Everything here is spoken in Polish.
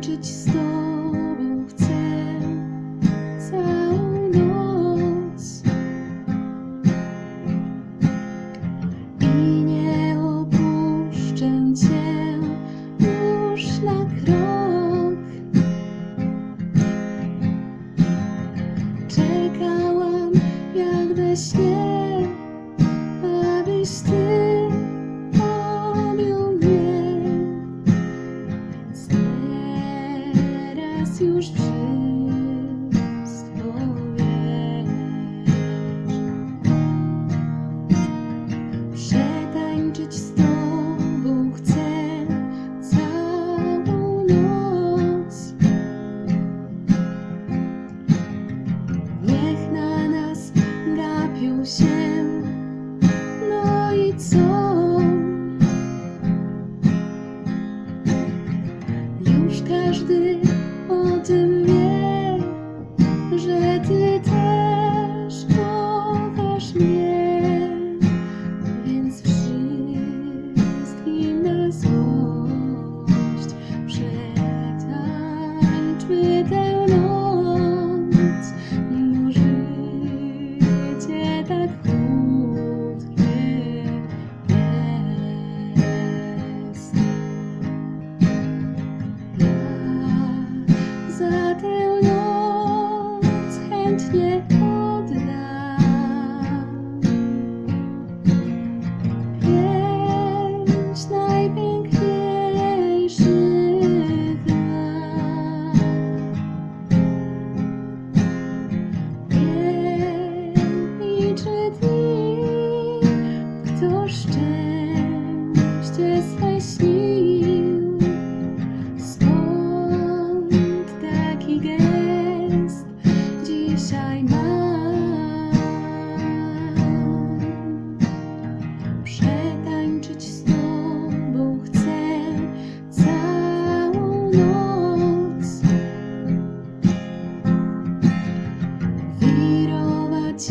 Przetańczyć z Tobą chcę całą noc i nie opuszczę Cię już na krok. Czekałam jak we śnie, abyś Ty Przetańczyć z Tobą chcę całą noc. Niech na nas gapią się, no i co? Już każdy o tym swe śnił. Skąd taki gest dzisiaj mam? Przetańczyć z Tobą chcę całą noc. Wirować